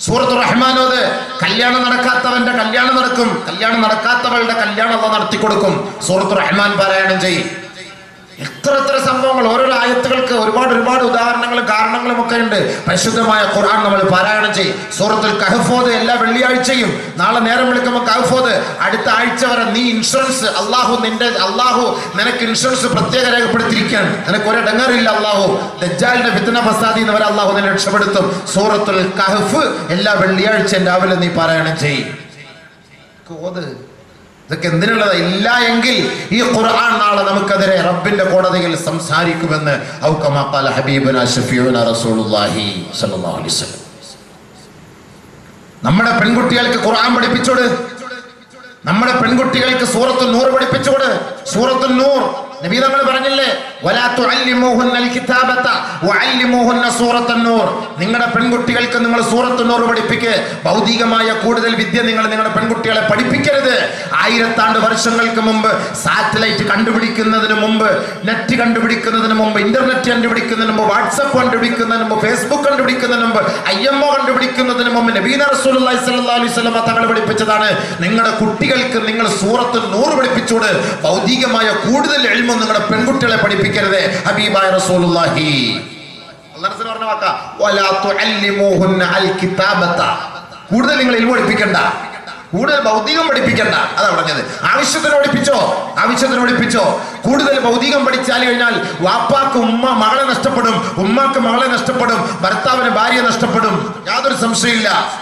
സൂറത്ത് റഹ്മാനോത് കല്യാണം നടക്കാത്തവന്റെ കല്യാണം നടക്കും. കല്യാണം നടക്കാത്തവളുടെ കല്യാണം നടത്തി കൊടുക്കും സൂറത്ത് റഹ്മാൻ പാരായണം ചെയ്യും. എത്ര എത്ര സംഭവങ്ങൾ ഓരോ ആയത്തുകൾക്ക് ഒരുപാട് ഒരുപാട് ഉദാഹരണങ്ങളും കാരണങ്ങളും ഒക്കെ ഉണ്ട്. പരിശുദ്ധമായ ഖുർആൻ നമ്മൾ പാരായണം ചെയ്യും. സൂറത്തുൽ കഹഫോദ് എല്ലാ വെള്ളിയാഴ്ചയും നാളെ നേരം വിളിക്കുമ്പോൾ കഹഫോദ് അടുത്ത ആഴ്ച വരെ നീ ഇൻഷുറൻസ് അള്ളാഹു നിന്റെ അള്ളാഹു നിനക്ക് ഇൻഷുറൻസ് പ്രത്യേക രേഖപ്പെടുത്തിയിരിക്കുകയാണ്. നിനക്ക് ഒരു ഡങ്ങറില്ല അള്ളാഹു. ദജ്ജാലിന്റെ ഫിത്തന ഫസാദി എന്നവരെ അള്ളാഹു നിന്നെ രക്ഷപ്പെടുത്തും. സൂറത്തുൽ കഹഫ് എല്ലാ വെള്ളിയാഴ്ചയും രാവിലെ നീ പാരായണം ചെയ്യും. ഇതൊക്കെ എന്തിനുള്ളതാ? ഇല്ല എങ്കിൽ ഈ ഖുർആൻ നാളെ നമുക്കെതിരെ റബ്ബിന്റെ കോടതിയിൽ സംസാരിക്കുമെന്ന് റസൂലുള്ളാഹി അലൈഹി വസല്ലം. നമ്മുടെ പെൺകുട്ടികൾക്ക് ഖുർആൻ പഠിപ്പിച്ചോട്. നമ്മുടെ പെൺകുട്ടികൾക്ക് സൂറത്തു നൂർ പഠിപ്പിച്ചോട്. സൂറത്തു നൂർ. നബി തങ്ങൾ പറഞ്ഞില്ലേ നിങ്ങളുടെ പെൺകുട്ടികൾക്ക് നിങ്ങൾ സൂറത്തു നൂർ പഠിപ്പിക്ക്. ഭൗതികമായ കൂടുതൽ വിദ്യ നിങ്ങൾ നിങ്ങളുടെ പെൺകുട്ടികളെ പഠിപ്പിക്കരുത്. ആയിരത്താണ്ട് വർഷങ്ങൾക്ക് മുമ്പ് സാറ്റലൈറ്റ് കണ്ടുപിടിക്കുന്നതിന് മുമ്പ് നെറ്റ് കണ്ടുപിടിക്കുന്നതിന് മുമ്പ് ഇന്റർനെറ്റ് കണ്ടുപിടിക്കുന്നതിന് മുമ്പ് വാട്സപ്പ് കണ്ടുപിടിക്കുന്നതിന് മുമ്പ് ഫേസ്ബുക്ക് കണ്ടുപിടിക്കുന്നതിന് മുമ്പ് ഐ എം ഒ കണ്ടുപിടിക്കുന്നതിന് മുമ്പ് നബീന റസൂലുള്ളാഹി അലൈഹി തങ്ങൾ പഠിപ്പിച്ചതാണ്. നിങ്ങളുടെ കുട്ടികൾക്ക് നിങ്ങൾ സൂറത്ത് നൂറ് പഠിപ്പിച്ചോട് ഭൗതികമായ കൂടുതൽ എൽമ നിങ്ങളുടെ പെൺകുട്ടികളെ പഠിപ്പിക്കരുത്. ഹബീബായ റസൂലുള്ളാഹി. കൂടുതൽ നിങ്ങൾ എൽമ പഠിപ്പിക്കണ്ട. കൂടുതൽ ഭൗതികം പഠിപ്പിക്കണ്ട. അതാ പറഞ്ഞത്. ആവശ്യത്തിന് പഠിപ്പിച്ചോ? ആവശ്യത്തിന് പഠിപ്പിച്ചോ? കൂടുതൽ ഭൗതികം പഠിച്ചാൽ കഴിഞ്ഞാൽ വാപ്പാക്ക് ഉമ്മ മകളെ നഷ്ടപ്പെടും. ഉമ്മാക്ക് മകളെ നഷ്ടപ്പെടും. ഭർത്താവിന് ഭാര്യ നഷ്ടപ്പെടും. യാതൊരു സംശയമില്ല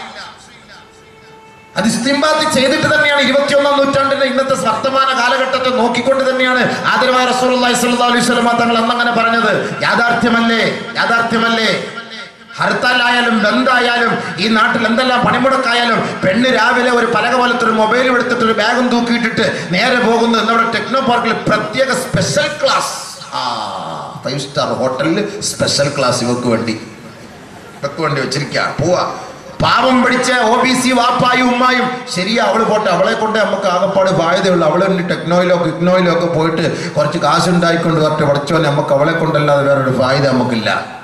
അത് ഇസ്തിംബാത്ത് ചെയ്തിട്ട് തന്നെയാണ് ഇരുപത്തിയൊന്നാം നൂറ്റാണ്ടിന്റെ ഇന്നത്തെ വർത്തമാന കാലഘട്ടത്തെ നോക്കിക്കൊണ്ട് തന്നെയാണ് ആദരവായ റസൂലുള്ളാഹി സ്വല്ലല്ലാഹു അലൈഹി വസല്ലം തങ്ങൾ അന്നങ്ങനെ പറഞ്ഞത്. യാഥാർത്ഥ്യമല്ലേ? യാഥാർത്ഥ്യമല്ലേ? ഹർത്താലായാലും ബന്ധായാലും ഈ നാട്ടിൽ എന്തെല്ലാം പണിമുടക്കായാലും പെണ്ണ് രാവിലെ ഒരു പലക പോലത്തെ ഒരു മൊബൈൽ എടുത്തിട്ട് ഒരു ബാഗും തൂക്കിയിട്ടിട്ട് നേരെ പോകുന്നു നമ്മുടെ ടെക്നോ പാർക്കിൽ പ്രത്യേക സ്പെഷ്യൽ ക്ലാസ് ഫൈവ് സ്റ്റാർ ഹോട്ടലിൽ സ്പെഷ്യൽ ക്ലാസ് ഇവർക്ക് വേണ്ടി. ഇവർക്ക് വേണ്ടി വെച്ചിരിക്കുക പോവാ. പാവം പഠിച്ച ഒ ബി സി വാപ്പായും ഉമ്മായും. ശരിയാ അവൾ പോട്ടെ. അവളെ കൊണ്ട് നമുക്ക് ആകപ്പാട് ബാധ്യതയുള്ളൂ. അവളെ ടെക്നോയിലോ ഇഗ്നോയിലോ ഒക്കെ പോയിട്ട് കുറച്ച് കാശുണ്ടായിക്കൊണ്ട് വരട്ടെ പഠിച്ചോനെ നമുക്ക് അവളെ കൊണ്ടല്ലാതെ വേറൊരു ഫായ്ദ നമുക്കില്ല.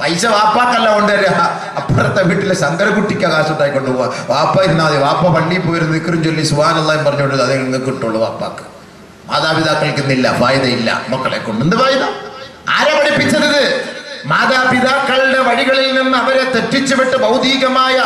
പൈസ വാപ്പാക്കല്ല കൊണ്ടുവരിക അപ്പുറത്തെ വീട്ടിലെ ശങ്കരകുട്ടിക്ക് കാശുണ്ടായിക്കൊണ്ട് പോവാ. വാപ്പ ഇരുന്നാൽ മതി. വാപ്പ പള്ളിയിൽ പോയിരുന്ന് നിക്കറും ചൊല്ലി സുഹാനെല്ലാം പറഞ്ഞുകൊണ്ട് അതേ നിങ്ങൾക്ക് കിട്ടുള്ളൂ വാപ്പാക്ക്. മാതാപിതാക്കൾക്ക് ഇന്നില്ല ഫായ്ദയില്ല മക്കളെ കൊണ്ട്. എന്ത് ഫായ്ദ ആരാ പഠിപ്പിച്ചത് മാതാപിതാക്കളുടെ വഴികളിൽ നിന്ന് അവരെ തെറ്റിച്ചുവിട്ട് ഭൗതികമായ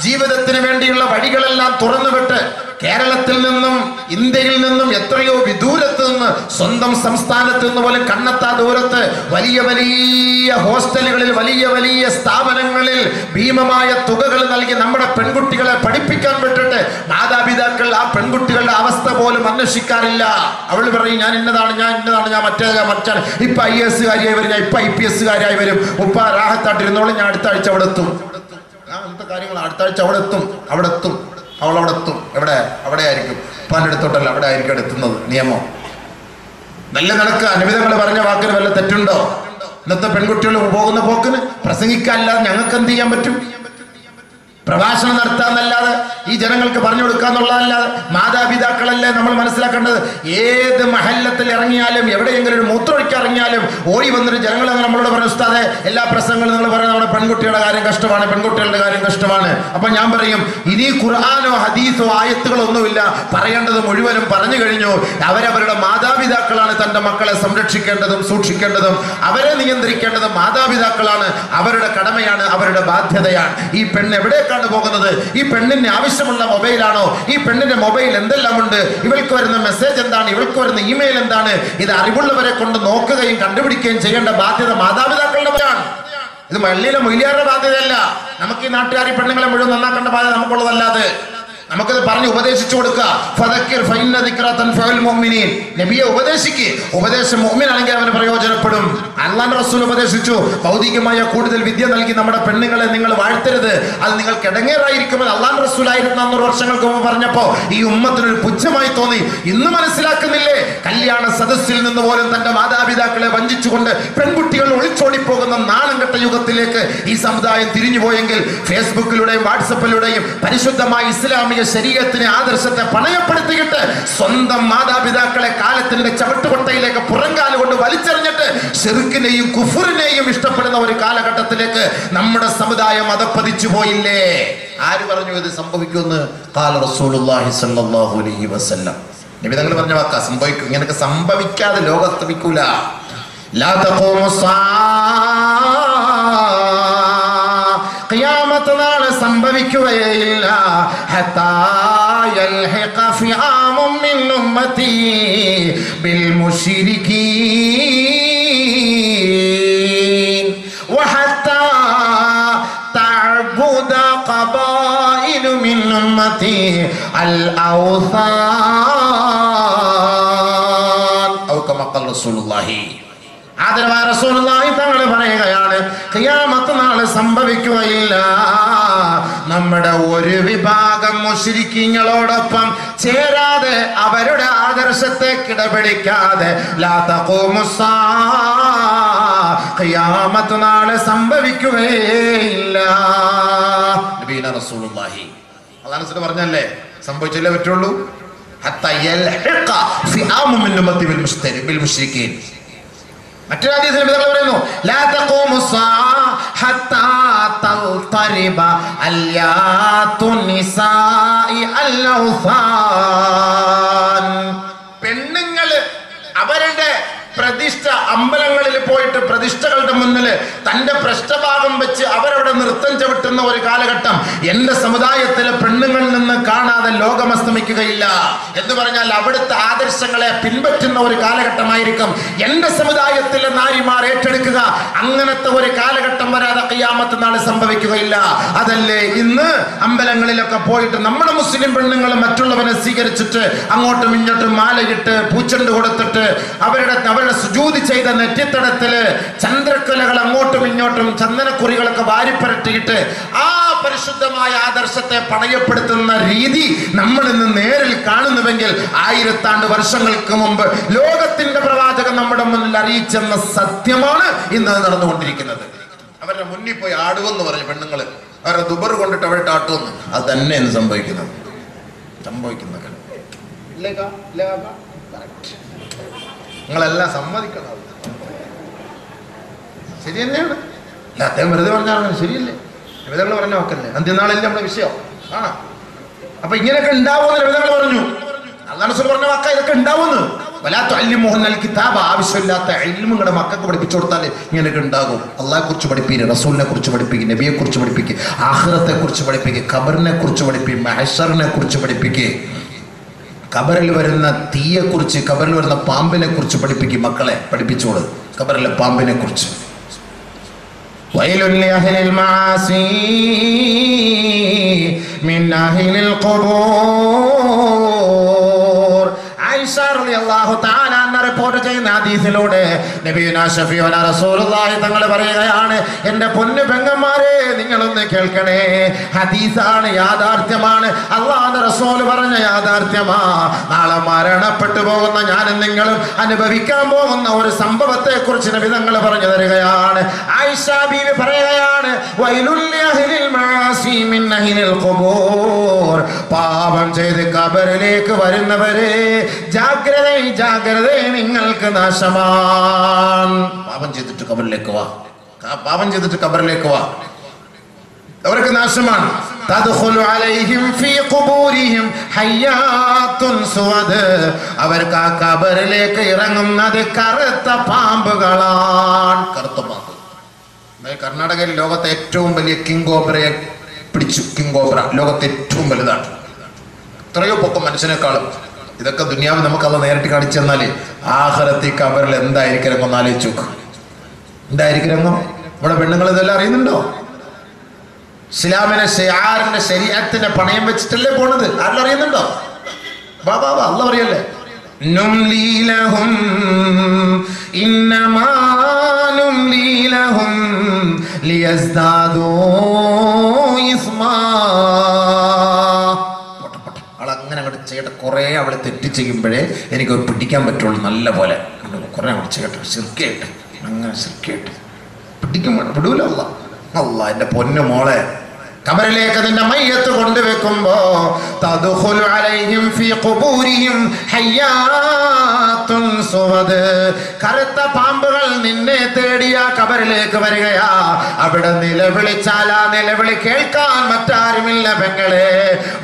ജീവിതത്തിന് വേണ്ടിയുള്ള വഴികളെല്ലാം തുറന്നുവിട്ട് കേരളത്തിൽ നിന്നും ഇന്ത്യയിൽ നിന്നും എത്രയോ വിദൂരത്ത് നിന്ന് സ്വന്തം സംസ്ഥാനത്ത് നിന്ന് പോലും കണ്ണെത്താ ദൂരത്ത് വലിയ വലിയ ഹോസ്റ്റലുകളിൽ വലിയ വലിയ സ്ഥാപനങ്ങളിൽ ഭീമമായ തുകകൾ നൽകി നമ്മുടെ പെൺകുട്ടികളെ പഠിപ്പിക്കാൻ വിട്ടിട്ട് മാതാപിതാക്കൾ ആ പെൺകുട്ടികളുടെ അവസ്ഥ പോലും അന്വേഷിക്കാറില്ല. അവൾ പറയും ഞാൻ ഇന്നതാണ് ഞാൻ ഇന്നതാണ് ഞാൻ മറ്റേ മറ്റാണ് ഇപ്പൊ ഐ എസ് കാരിയായി വരും ഞാൻ ഇപ്പൊ ഐ പി എസ് കാരിയായി വരും. ഉപ്പ രാഹത്താട്ടിരുന്നോളും ഞാൻ അടുത്ത ആഴ്ച അവിടെ എത്തും. അങ്ങനത്തെ കാര്യങ്ങൾ അടുത്ത ആഴ്ച അവിടെ എത്തും അവിടെ എത്തും. അവൾ അവിടെ എത്തും എവിടെ? അവിടെ ആയിരിക്കും ഉപ്പാന്റെ അടുത്തോട്ടല്ല അവിടെ ആയിരിക്കും എത്തുന്നത് നിയമം. നല്ല നിനക്ക് അനുവിധങ്ങൾ പറഞ്ഞ വാക്കിന് വല്ല തെറ്റുണ്ടോ? ഇന്നത്തെ പെൺകുട്ടികൾ പോകുന്ന പോക്കിന് പ്രസംഗിക്കാനല്ലാതെ ഞങ്ങൾക്ക് എന്ത് ചെയ്യാൻ പറ്റും? പ്രഭാഷണം നടത്താന്നല്ലാതെ ഈ ജനങ്ങൾക്ക് പറഞ്ഞു കൊടുക്കാന്നുള്ളതല്ലാതെ മാതാപിതാക്കളല്ലേ നമ്മൾ മനസ്സിലാക്കേണ്ടത്? ഏത് മഹല്ലത്തിൽ ഇറങ്ങിയാലും എവിടെയെങ്കിലും ഒരു മൂത്രമൊഴിക്കാൻ ഇറങ്ങിയാലും ഓടി വന്നിട്ട് ജനങ്ങൾ നമ്മളോട് പറഞ്ഞു ഉസ്താദെ എല്ലാ പ്രസംഗങ്ങളും നിങ്ങൾ പറയുന്നത് നമ്മുടെ പെൺകുട്ടികളുടെ കാര്യം കഷ്ടമാണ് പെൺകുട്ടികളുടെ കാര്യം കഷ്ടമാണ്. അപ്പം ഞാൻ പറയും ഇനി ഖുർആാനോ ഹദീസോ ആയത്തുകളോ ഒന്നുമില്ല പറയേണ്ടത് മുഴുവനും പറഞ്ഞു കഴിഞ്ഞു. അവരവരുടെ മാതാപിതാക്കളാണ് തന്റെ മക്കളെ സംരക്ഷിക്കേണ്ടതും സൂക്ഷിക്കേണ്ടതും. അവരെ നിയന്ത്രിക്കേണ്ടതും മാതാപിതാക്കളാണ്. അവരുടെ കടമയാണ് അവരുടെ ബാധ്യതയാണ്. ഈ പെണ്ണ് എവിടേക്കാണ് പോകുന്നത്? ഈ പെണ്ണിന് ആവശ്യമുള്ള മൊബൈലാണോ? ഈ പെണ്ണിന്റെ മൊബൈൽ എന്തെല്ലാം ഉണ്ട്? ഇവൾക്ക് വരുന്ന മെസ്സേജ് എന്താണ്? ഇവൾക്ക് വരുന്ന ഇമെയിൽ എന്താണ്? ഇത് അറിവുള്ളവരെ കൊണ്ട് നോക്കുകയും കണ്ടുപിടിക്കുകയും ചെയ്യേണ്ട ബാധ്യത മാതാപിതാക്കളുടെ ആണ് ഇത് മള്ളിയിലെ മൊയ്ലിയാരുടെ ബാധ്യതയല്ല. നമുക്ക് ഈ നാട്ടുകാരി പെണ്ണുങ്ങളെ മുഴുവൻ നന്നാക്കേണ്ട ബാധ്യത നമുക്കുള്ളതല്ലാതെ. നമുക്കത് പറഞ്ഞ് ഉപദേശിച്ചു കൊടുക്കുക നബിയെ ഉപദേശിക്ക്. ഉപദേശം മുഅ്മിനാണെങ്കിൽ അവന് പ്രയോജനപ്പെടും. അള്ളാൻ റസൂൽ ഉപദേശിച്ചു. ഭൗതികമായ കൂടുതൽ വിദ്യ നൽകി നമ്മുടെ പെണ്ണുങ്ങളെ നിങ്ങൾ വാഴ്ത്തരുത്. അത് നിങ്ങൾ കിടങ്ങേറായിരിക്കുമെന്ന് അള്ളാൻ റസൂൽ ആയിരുന്നു അന്നൂറ് വർഷങ്ങൾക്ക് മുമ്പ് പറഞ്ഞപ്പോ ഈ ഉമ്മത്തിനൊരു പുച്ഛമായി തോന്നി. ഇന്ന് മനസ്സിലാക്കുന്നില്ലേ? കല്യാണ സദസ്സിൽ നിന്ന് പോലും തന്റെ മാതാപിതാക്കളെ വഞ്ചിച്ചുകൊണ്ട് പെൺകുട്ടികൾ ഒളിച്ചോടിപ്പോകുന്ന നാണം കെട്ട യുഗത്തിലേക്ക് ഈ സമുദായം തിരിഞ്ഞുപോയെങ്കിൽ ഫേസ്ബുക്കിലൂടെയും വാട്സപ്പിലൂടെയും പരിശുദ്ധമായ ഇസ്ലാമിക ഇസ്ലാമിക ശരീരത്തിന് ആദർശത്തെ പണയപ്പെടുത്തിയിട്ട് സ്വന്തം മാതാപിതാക്കളെ കാലത്തിന്റെ ചവിട്ടുകൊട്ടയിലേക്ക് പുറങ്കാല കൊണ്ട് വലിച്ചെറിഞ്ഞിട്ട് ഷെറുക്കിനെയും കുഫുറിനെയും ഇഷ്ടപ്പെടുന്ന ഒരു കാലഘട്ടത്തിലേക്ക് നമ്മുടെ സമുദായം അതപ്പതിച്ചു പോയില്ലേ? ആര് പറഞ്ഞു ഇത് സംഭവിക്കുമെന്ന്? റസൂലുള്ളാഹി അലൈഹി വസല്ലം. നബി തങ്ങൾ പറഞ്ഞ വാക്കാ സംഭവിക്കും. ഇങ്ങനൊക്കെ സംഭവിക്കാതെ ലോകസ്തമിക്കൂല ലാ തഖൂമു ഖിയാമത്ത് നാള് സംഭവിക്കുകയില്ല ഹത്താ യൽഹിഖ ഫിആമും മിൻ ഉമ്മത്തി ബിൽ മുശ്രികീൻ وحتى تعبد قبائل من أمتي الأوثان أو كما قال رسول الله ആദരവായ റസൂലുള്ളാഹി തങ്ങൾ പറയുകയാണ് ഖിയാമത്ത് നാൾ സംഭവിക്കുകയില്ല. നമ്മുടെ ഒരു വിഭാഗം മുഷിരിക്കിങ്ങളോടൊപ്പം ചേരാതെ അവരുടെ ആദർശത്തെ കിടപിടിക്കാതെ ഖിയാമത്ത് നാൾ സംഭവിക്കുകയില്ല. നബീന റസൂലുള്ളാഹി. പറഞ്ഞല്ലേ സംഭവിച്ചല്ലേ പറ്റുള്ളൂ? മുശ്രിക്കീൻ മറ്റൊരു ഹദീസിൽ തങ്ങൾ പറയുന്നു? ലാ തഖൂമു ഹത്താ തൽതരിബ അൽയാതു നിസാഇ അൽഔസാൻ പെണ്ണുങ്ങൾ അവരുടെ പ്രതിഷ്ഠ അമ്പലങ്ങളിൽ പോയിട്ട് പ്രതിഷ്ഠകളുടെ മുന്നിൽ തന്റെ പ്രശ്നഭാഗം വെച്ച് അവരവിടെ നൃത്തം ചവിട്ടുന്ന ഒരു കാലഘട്ടം എന്റെ സമുദായത്തിലെ പെണ്ണുങ്ങളിൽ നിന്ന് കാണാതെ ലോകം അസ്തമിക്കുകയില്ല. എന്ന് പറഞ്ഞാൽ അവിടുത്തെ ആദർശങ്ങളെ പിൻപറ്റുന്ന ഒരു കാലഘട്ടമായിരിക്കും. എന്റെ സമുദായത്തിലെ നാരിമാർ ഏറ്റെടുക്കുക അങ്ങനത്തെ ഒരു കാലഘട്ടം വരാതെ കയ്യാമത്ത് നാളെ സംഭവിക്കുകയില്ല. അതല്ലേ? ഇന്ന് അമ്പലങ്ങളിലൊക്കെ പോയിട്ട് നമ്മുടെ മുസ്ലിം പെണ്ണുങ്ങൾ മറ്റുള്ളവനെ സ്വീകരിച്ചിട്ട് അങ്ങോട്ടും ഇങ്ങോട്ടും മാലയിട്ട് പൂച്ചണ്ട് കൊടുത്തിട്ട് അവരുടെ അവരുടെ സുജൂതി ചെയ്ത നെറ്റിത്തടത്തിൽ ചന്ദ്രക്കുലകൾ അങ്ങോട്ടും ഇങ്ങോട്ടും ചന്ദനക്കുറികളൊക്കെ വാരിപ്പരട്ടിയിട്ട് ആ പരിശുദ്ധമായ ആദർശത്തെ പണയപ്പെടുത്തുന്ന രീതി നമ്മൾ ഇന്ന് നേരിൽ കാണുന്നുവെങ്കിൽ ആയിരത്താണ്ട് വർഷങ്ങൾക്ക് മുമ്പ് ലോകത്തിന്റെ പ്രവാചകൻ നമ്മുടെ മുന്നിൽ അറിയിച്ചെന്ന സത്യമാണ് ഇന്ന് നടന്നുകൊണ്ടിരിക്കുന്നത്. അവരുടെ മുന്നിൽ പോയി ആടുവെന്ന് പറഞ്ഞു പെണ്ണുങ്ങൾ അവരുടെ ദുബർ കൊണ്ടിട്ട് അവരുടെ ആട്ടുവെന്ന് അത് തന്നെ ഇന്ന് സംഭവിക്കുന്നത്. സംഭവിക്കുന്നത് നിങ്ങളെല്ലാം സമ്മതിക്കണം. ശരി തന്നെയാണ് അല്ല അദ്ദേഹം വെറുതെ പറഞ്ഞാണ് ശരിയല്ലേ? രവിതകൾ പറഞ്ഞ നോക്കല്ലേ അന്ത്യനാളല്ലേ നമ്മുടെ വിഷയം. ആ അപ്പൊ ഇങ്ങനെയൊക്കെ ഉണ്ടാവുമെന്ന് രവിതകൾ പറഞ്ഞു. പറഞ്ഞ വാക്ക ഇതൊക്കെ ഉണ്ടാവുമെന്ന്. വലാത്ത അല്ലിമോഹൻ കിതാബ്. ആവശ്യമില്ലാത്ത ഇൽമ നിങ്ങളുടെ മക്കൾക്ക് പഠിപ്പിച്ചു കൊടുത്താൽ ഇങ്ങനെയൊക്കെ ഉണ്ടാകും. അള്ളാഹെ കുറിച്ച് പഠിപ്പിക്കുക റസൂലിനെ കുറിച്ച് പഠിപ്പിക്കുക നബിയെ കുറിച്ച് പഠിപ്പിക്കുക ആഹ്റത്തെ കുറിച്ച് പഠിപ്പിക്കുക ഖബറിനെ കുറിച്ച് പഠിപ്പിക്കുക മഹഷറിനെ കുറിച്ച് പഠിപ്പിക്കുക ഖബറിൽ വരുന്ന തീയെക്കുറിച്ച് ഖബറിൽ വരുന്ന പാമ്പിനെ കുറിച്ച് പഠിപ്പിക്കും മക്കളെ പഠിപ്പിച്ചോളൂ. ഖബറിലെ പാമ്പിനെ കുറിച്ച് ويل لأهل المعاصي من أهل القبور عائشة رضي الله تعالى റിപ്പോർട്ട് ചെയ്യുന്ന ഹദീസിലൂടെ നബീന ഷഫിയോന റസൂലുള്ളാഹി തങ്ങൾ പറയുകയാണ് എന്റെ പൊന്നു പെങ്ങന്മാരെ നിങ്ങളൊന്ന് കേൾക്കണേ. ഹദീസാണ് യാഥാർത്ഥ്യമാണ്. അള്ളാഹ് റസൂൽ പറഞ്ഞ യാഥാർത്ഥ്യമാ. നാളെ മരണപ്പെട്ടു പോകുന്ന ഞാനും നിങ്ങളും അനുഭവിക്കാൻ പോകുന്ന ഒരു സംഭവത്തെ കുറിച്ച് നബി തങ്ങൾ പറഞ്ഞു തരികയാണ്. ആയിഷ ബീവി പറയുകയാണ് പാപം ചെയ്ത് കബറിലേക്ക് വരുന്നവരെ ജാഗ്രത ജാഗ്രത നിങ്ങൾക്ക് നാശമാണ് പാപം ചെയ്തിട്ട് കബറിലേക്ക് വാ. പാപം ചെയ്തിട്ട് കബറിലേക്ക് വാ. അവർക്ക് നാശമാണ്. അവർക്ക് ആ കബറിലേക്ക് ഇറങ്ങുന്നത് കറുത്ത പാമ്പുകളാണ്. കറുത്ത പാമ്പ്. കർണാടകയിൽ ലോകത്തെ ഏറ്റവും വലിയ കിങ് കോബ്രയെ പിടിച്ചു. കിങ് കോബ്ര ലോകത്തെ ഏറ്റവും വലുതാണ്. എത്രയോ പൊക്കം മനുഷ്യനേക്കാളും. ഇതൊക്കെ ദുനിയാവ് നമുക്കല്ല നേരിട്ട് കാണിച്ചു തന്നാൽ ആഹരത്തി കബറിൽ എന്തായിരിക്കും രംഗം എന്തായിരിക്കണം എന്തായിരിക്കും രംഗം? നമ്മുടെ പെണ്ണുങ്ങൾ ഇതെല്ലാം അറിയുന്നുണ്ടോ? ഇസ്ലാമിനെ ആറിന്റെ ശരീരത്തിന്റെ പണയം വെച്ചിട്ടല്ലേ പോണത്? ആരും അറിയുന്നുണ്ടോ? ബാബാ അല്ല പറയല്ലേ ും? ഇന്നമാനും ലീലഹും ലിയസ്താദോ ഇസ്മാ ചെയ്യട്ടെ. കുറേ അവളെ തെറ്റ് ചെയ്യുമ്പോഴേ എനിക്ക് പിടിക്കാൻ പറ്റുള്ളൂ നല്ല പോലെ കുറേ അവൾ ചേട്ടൻ ശിർക്കയിട്ട് അങ്ങനെ ശിർക്കയിട്ട് പിടിക്കും വേണം വിടൂല അല്ല അല്ല എന്റെ പൊന്നു മോളെ. കബറിലേക്ക് നിന്റെ മയ്യത്ത് കൊണ്ടുവെക്കുമ്പോ കറുത്ത പാമ്പുകൾ നിന്നെ തേടിയ കബറിലേക്ക് വരികയാ. അവിടെ നിലവിളിച്ചാൽ ആ നിലവിളി കേൾക്കാൻ മറ്റാരുമില്ല പെങ്ങളെ.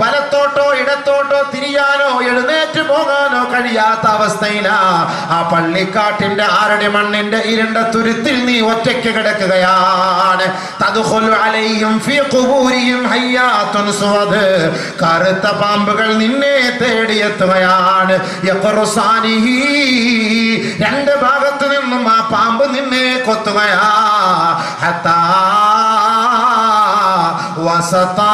വലത്തോട്ടോ ഇടത്തോട്ടോ തിരിയാനോ എഴുന്നേറ്റ് പോകാനോ കഴിയാത്ത അവസ്ഥയിലാ. ആ പള്ളിക്കാട്ടിന്റെ ആരടി മണ്ണിന്റെ ഇരുണ്ട തുരുത്തിൽ നീ ഒറ്റയ്ക്ക് കിടക്കുകയാണ്. അലൈഹിം ഫീ ഖുബൂരിഹിം ഹയ്യാത്തുൻ സുവദ് കറുത്ത പാമ്പുകൾ നിന്നെ തേടിയെത്തുകയാണ്. രണ്ട് ഭാഗത്തു നിന്നും ആ പാമ്പ് നിന്നെ കൊത്തുകയാ. ഹത്താ വസതാ.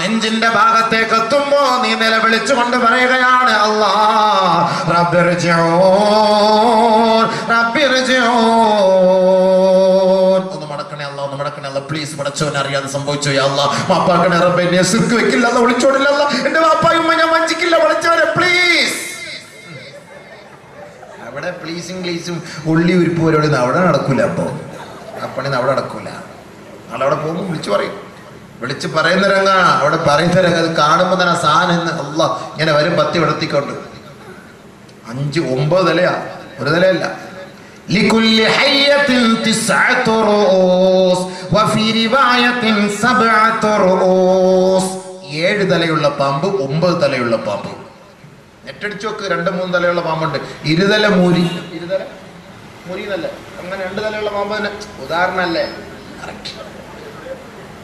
നെഞ്ചിന്റെ ഭാഗത്തേക്ക് എത്തുമ്പോ നീ നിലവിളിച്ചുകൊണ്ട് പറയുകയാണ് അല്ലാ റബ്ബിർജിയോ റബ്ബിർജിഊൻ. കേസ് പടച്ചവനെ അറിയാതെ സംഭവിച്ചു അല്ല. മാപ്പാക്കണ റബ്ബെ എന്നെ സിർക്ക് വെക്കില്ല എന്ന് വിളിച്ചോടില്ല എന്റെ മാപ്പായുമ്മ ഞാൻ വഞ്ചിക്കില്ല വിളിച്ചവനെ പ്ലീസ് അവിടെ പ്ലീസും പ്ലീസും ഉള്ളി ഉരുപ്പോരോട് അവിടെ നടക്കൂല അപ്പോ. ആ പണി അവിടെ നടക്കൂല. അവിടെ പോകുമ്പോൾ വിളിച്ചു പറയും. വിളിച്ച് പറയുന്ന രംഗ അവിടെ പറയുന്ന രംഗം അത് കാണുമ്പോൾ തന്നെ സാധനം എന്ന് അല്ല ഇങ്ങനെ വരും പത്തി വിടത്തിക്കൊണ്ട് അഞ്ച് ഒമ്പത് നിലയാ. ഒരു നിലയല്ല. ലിക്കുല്ലി ഹയ്യത്തിൽ തിസ്അത്തു റൂസ് ഏഴ് തലയുള്ള പാമ്പ് ഒമ്പത് തലയുള്ള പാമ്പ്. നെറ്റടിച്ചു നോക്ക് രണ്ട് മൂന്ന് തലയുള്ള പാമ്പുണ്ട്. ഇരുതല മൂരി. ഇരുതല? മുരിന്നല്ലേ. അങ്ങനെ രണ്ട് തലയുള്ള പാമ്പ് തന്നെ. ഉദാഹരണമല്ലേ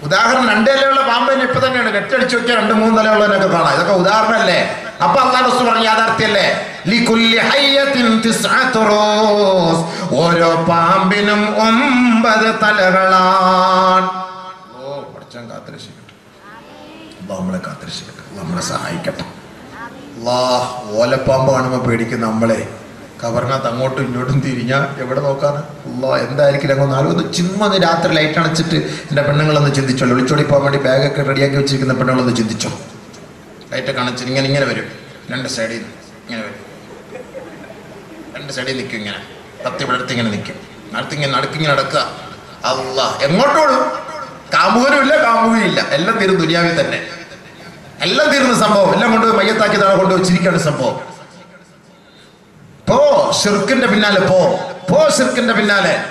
ഉദാഹരണം രണ്ട് തലയുള്ള പാമ്പ് തന്നെ ഇപ്പൊ തന്നെയാണ്. നെറ്റടിച്ചു നോക്കിയാൽ രണ്ട് മൂന്ന് തലയുള്ളതിനൊക്കെ കാണാം. ഇതൊക്കെ ഉദാഹരണമല്ലേ അപ്പൊ അള്ളാഹ് റസൂൽ പറഞ്ഞ യാഥാർത്ഥ്യല്ലേ ഓരോ പാമ്പിനും ഒമ്പത് തലകളാണ്. ഓ പഠിച്ചാൻ കാത്തിരക്ഷിക്കട്ടെ. നമ്മളെ കാത്തിരക്ഷിക്കട്ടെ. നമ്മളെ സഹായിക്കട്ടെ. അല്ലാ ഓലപ്പാമ്പ് കാണുമ്പോൾ പേടിക്കും നമ്മളെ. കവറിനകത്ത് അങ്ങോട്ടും ഇങ്ങോട്ടും തിരിഞ്ഞ എവിടെ നോക്കാണ് അല്ലാ എന്തായിരിക്കും അങ്ങ് നാലൊന്ന് ചിമ്മന്ന് രാത്രി ലൈറ്റ് അണച്ചിട്ട് എന്റെ പെണ്ണുങ്ങളൊന്ന് ചിന്തിച്ചോളൂ. വിളിച്ചോടി പോകാൻ വേണ്ടി ബാഗൊക്കെ റെഡിയാക്കി വെച്ചിരിക്കുന്ന പെണ്ണുങ്ങളൊന്ന് ചിന്തിച്ചോ. ലൈറ്റൊക്കെ അണച്ചിട്ട് ഇങ്ങനെ ഇങ്ങനെ വരും. രണ്ട് സൈഡിൽ നിന്ന് ഇങ്ങനെ വരും. രണ്ട് സൈഡിൽ നിൽക്കും ഇങ്ങനെ. തത്തി പിടർത്തി ഇങ്ങനെ നിൽക്കും. നടത്തിങ്ങനെ നടക്കിങ്ങനെ നടക്കുക. അല്ല എങ്ങോട്ടോടും? കാമുകനും ഇല്ല കാമുകനും ഇല്ല എല്ലാം തീരും ദുനിയാവിൽ തന്നെ. എല്ലാം തീരുന്ന സംഭവം. എല്ലാം കൊണ്ട് മയ്യത്താക്കി താഴെ കൊണ്ട് വെച്ചിരിക്കുകയാണ് സംഭവം. പോ ഷിർക്കിന്റെ പിന്നാലെ പോ. പോ ഷിർക്കിന്റെ പിന്നാലെ.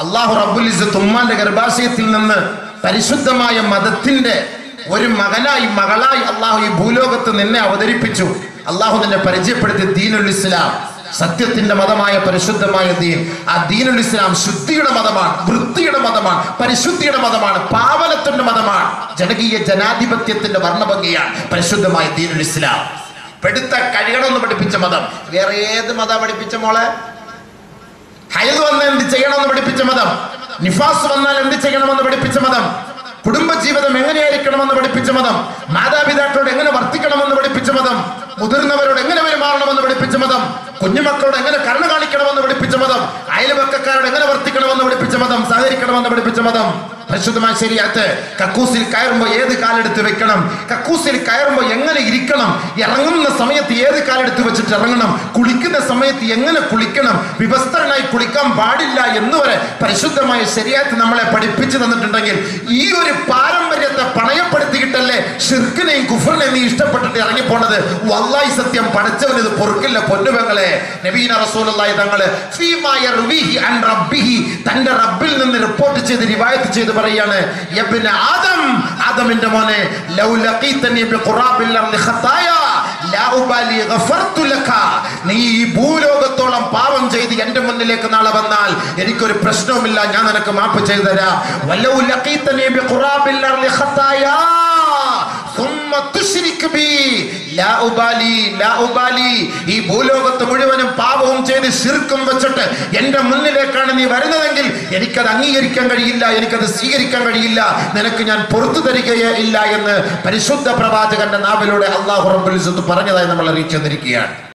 അള്ളാഹു റബ്ബുൽ തുമ്മാന്റെ ഗർഭാശയത്തിൽ നിന്ന് പരിശുദ്ധമായ മതത്തിന്റെ ഒരു മകനായി മകളായി അള്ളാഹു ഈ ഭൂലോകത്ത് നിന്നെ അവതരിപ്പിച്ചു. അള്ളാഹു നിന്നെ പരിചയപ്പെടുത്തി ദീനുൽ ഇസ്ലാം. സത്യത്തിന്റെ മതമായ പരിശുദ്ധമായ ദീൻ. ആ ദീനുൽ ഇസ്ലാം ശുദ്ധിയുടെ മതമാണ് വൃത്തിയുടെ മതമാണ് പരിശുദ്ധിയുടെ മതമാണ് പാവനത്തിന്റെ മതമാണ് ജനകീയ ജനാധിപത്യത്തിന്റെ വർണഭംഗിയാണ് പരിശുദ്ധമായ ദീനുൽ ഇസ്ലാം. പെടുത്ത കഴിയണമെന്ന് പഠിപ്പിച്ച മതം. വേറെ ഏത് മതം പഠിപ്പിച്ച മോളെ? ഹൈദ് വന്നാൽ എന്ത് ചെയ്യണമെന്ന് പഠിപ്പിച്ച മതം. നിഫാസ് വന്നാൽ എന്ത് ചെയ്യണമെന്ന് പഠിപ്പിച്ച മതം. കുടുംബജീവിതം എങ്ങനെയായിരിക്കണമെന്ന് പഠിപ്പിച്ച മതം. മാതാപിതാക്കളോട് എങ്ങനെ വർത്തിക്കണമെന്ന് പഠിപ്പിച്ച മതം. മുതിർന്നവരോട് എങ്ങനെ പെരുമാറണമെന്ന് പഠിപ്പിച്ച മതം? കുഞ്ഞുമക്കളോട് എങ്ങനെ കരുണ കാണിക്കണമെന്ന് പഠിപ്പിച്ച മതം? അയൽവക്കക്കാരോട് എങ്ങനെ വർത്തിക്കണമെന്ന് പഠിപ്പിച്ച മതം സഹകരിക്കണമെന്ന് പഠിപ്പിച്ച മതം? പരിശുദ്ധമായ ശരിയാത്ത് കക്കൂസിൽ കയറുമ്പോൾ ഏത് കാലെടുത്ത് വെക്കണം? കക്കൂസിൽ കയറുമ്പോൾ എങ്ങനെ ഇരിക്കണം? ഇറങ്ങുന്ന സമയത്ത് ഏത് കാലെടുത്ത് വെച്ചിട്ട് ഇറങ്ങണം? കുളിക്കുന്ന സമയത്ത് എങ്ങനെ കുളിക്കണം? വിവസ്ത്രനായി കുളിക്കാൻ പാടില്ല എന്ന് വരെ പരിശുദ്ധമായ ശരിയാത്ത് നമ്മളെ പഠിപ്പിച്ചു തന്നിട്ടുണ്ടെങ്കിൽ ഈ ഒരു പാരമ്പര്യത്തെ പണയപ്പെടുത്തിയിട്ടല്ലേ ഷിർക്കിനെയും കുഫറിനെയും നീ ഇഷ്ടപ്പെട്ടിട്ട് ഇറങ്ങിപ്പോണത്? വല്ലായി സത്യം പഠിച്ചവൻ ഇത് പൊറുക്കില്ല പൊന്നുപെങ്ങളെ നബീന റസൂലായ തങ്ങൾ ഫീമാ യർവിഹി അൻ റബ്ബിഹി തന്റെ റബ്ബിൽ നിന്ന് റിപ്പോർട്ട് ചെയ്ത് റിവായത്ത് ചെയ്ത് പറയാണ് ആദം ആദമിന്റെ മോനെ നീ ഈ ഭൂലോകത്തോളം പാപം ചെയ്ത് എന്റെ മുന്നിലേക്ക് നാളെ വന്നാൽ എനിക്കൊരു പ്രശ്നവുമില്ല ഞാൻ നിനക്ക് മാപ്പ് ചെയ്തു തരാം. ഈ ഭൂലോകത്ത് മുഴുവനും പാപവും ചെയ്ത് ശിർക്കും വെച്ചിട്ട് എന്റെ മുന്നിലേക്കാണ് നീ വരുന്നതെങ്കിൽ എനിക്കത് അംഗീകരിക്കാൻ കഴിയില്ല എനിക്കത് സ്വീകരിക്കാൻ കഴിയില്ല. നിനക്ക് ഞാൻ പുറത്തു തരികയേ ഇല്ല എന്ന് പരിശുദ്ധ പ്രവാചകന്റെ നാവിലൂടെ അള്ളാഹു റബ്ബുൽ പറഞ്ഞതായി നമ്മൾ അറിയിച്ചു തന്നിരിക്കുകയാണ്.